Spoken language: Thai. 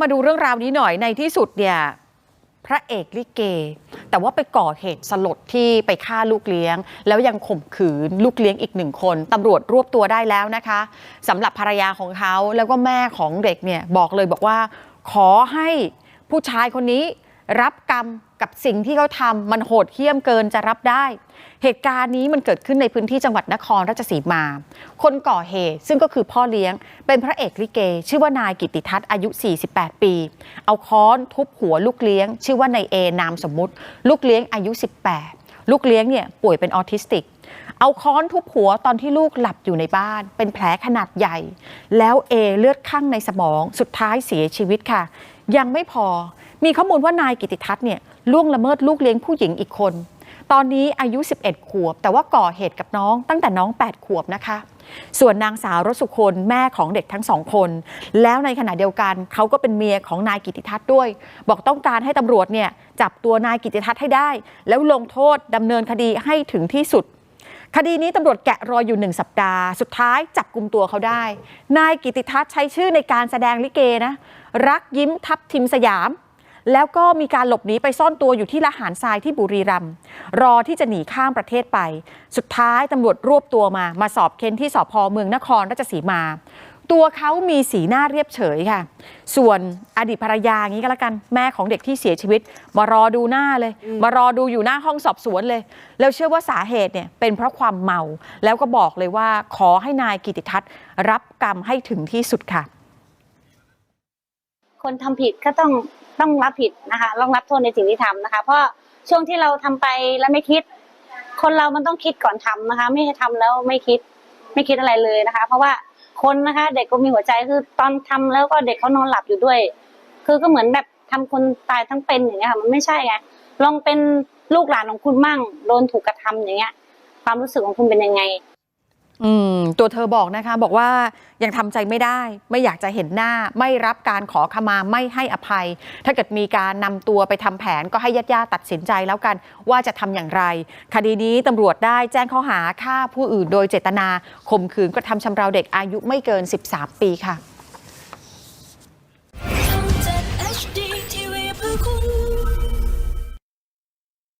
มาดูเรื่องราวนี้หน่อยในที่สุดเนี่ยพระเอกลิเก แต่ว่าไปก่อเหตุสลดที่ไปฆ่าลูกเลี้ยง แล้วยังข่มขืนลูกเลี้ยงอีกหนึ่งคนตำรวจรวบตัวได้แล้วนะคะสำหรับภรรยาของเขาแล้วก็แม่ของเด็กเนี่ยบอกเลยบอกว่า ขอให้ผู้ชายคนนี้รับกรรม กับสิ่งที่เขาทำมันโหดเหี้ยมเกินจะรับได้ เหตุการณ์นี้มันเกิดขึ้นในพื้นที่จังหวัดนครราชสีมา คนก่อเหตุซึ่งก็คือพ่อเลี้ยง เป็นพระเอกลิเก ชื่อว่านายกิติทัศน์อายุ 48 ปี เอาค้อนทุบหัวลูกเลี้ยง ชื่อว่านายเอนามสมมุติ ลูกเลี้ยงอายุ 18 ลูกเลี้ยงเนี่ยป่วยเป็นออทิสติก เอาค้อนทุบหัวตอนที่ลูกหลับอยู่ในบ้าน เป็นแผลขนาดใหญ่ แล้วเอเลือดข้างในสมองสุดท้ายเสียชีวิตค่ะ ยังไม่พอมีข้อมูลว่านายกิติทัศน์เนี่ย ล่วงละเมิดลูกเลี้ยงผู้หญิงอีกคน ตอนนี้อายุ 11 ขวบ แต่ว่าก่อเหตุกับน้องตั้งแต่น้อง 8 ขวบนะคะ ส่วนนางสาวรสสุคนแม่ของเด็กทั้งสองคน แล้วในขณะเดียวกันเขาก็เป็นเมียของนายกิติทัศน์ด้วย บอกต้องการให้ตำรวจเนี่ยจับตัวนายกิติทัศน์ให้ได้ แล้วลงโทษดำเนินคดีให้ถึงที่สุดคดีนี้ตำรวจแกะรอยอยู่หนึ่งสัปดาห์ สุดท้ายจับกลุ่มตัวเขาได้ นายกิติทัศน์ใช้ชื่อในการแสดงลิเกนะ รักยิ้มทับทิมสยาม แล้วก็มีการหลบหนีไปซ่อนตัวอยู่ที่ละหารทรายที่บุรีรัมย์รอที่จะหนีข้ามประเทศไป สุดท้ายตำรวจรวบตัวมา มาสอบเค้นที่สพเมืองนครราชสีมา ตัวเขามีสีหน้าเรียบเฉยค่ะ ส่วนอดีตภรรยาอย่างนี้ก็แล้วกันแม่ของเด็กที่เสียชีวิต มารอดูหน้าเลย มารอดูอยู่หน้าห้องสอบสวนเลย แล้วเชื่อว่าสาเหตุเนี่ยเป็นเพราะความเมา แล้วก็บอกเลยว่าขอให้นายกิติทัศน์รับกรรมให้ถึงที่สุดค่ะ คนทำผิดก็ต้องต้องรับผิดนะคะต้องรับโทษในสิ่งที่ทำนะคะ เพราะช่วงที่เราทำไปแล้วไม่คิด คนเรามันต้องคิดก่อนทำนะคะ ไม่ใช่ทำแล้วไม่คิดไม่คิดอะไรเลยนะคะ เพราะว่าคนนะคะ เด็กก็มีหัวใจคือตอนทำแล้วก็เด็กเขานอนหลับอยู่ด้วย คือก็เหมือนแบบทำคนตายทั้งเป็นอย่างเงี้ยค่ะมันไม่ใช่ไงลองเป็นลูกหลานของคุณมั่งโดนถูกกระทำอย่างเงี้ย ความรู้สึกของคุณเป็นยังไง อืมตัวเธอบอกนะคะ บอกว่ายังทำใจไม่ได้ ไม่อยากจะเห็นหน้า ไม่รับการขอขมาไม่ให้อภัย ถ้าเกิดมีการนำตัวไปทำแผนก็ให้ญาติญาติๆตัดสินใจแล้วกัน ว่าจะทำอย่างไร คดีนี้ตำรวจได้แจ้งข้อหาฆ่าผู้อื่นโดยเจตนาข่มขืนกระทำชำเราเด็กอายุไม่เกิน 13 ปีค่ะ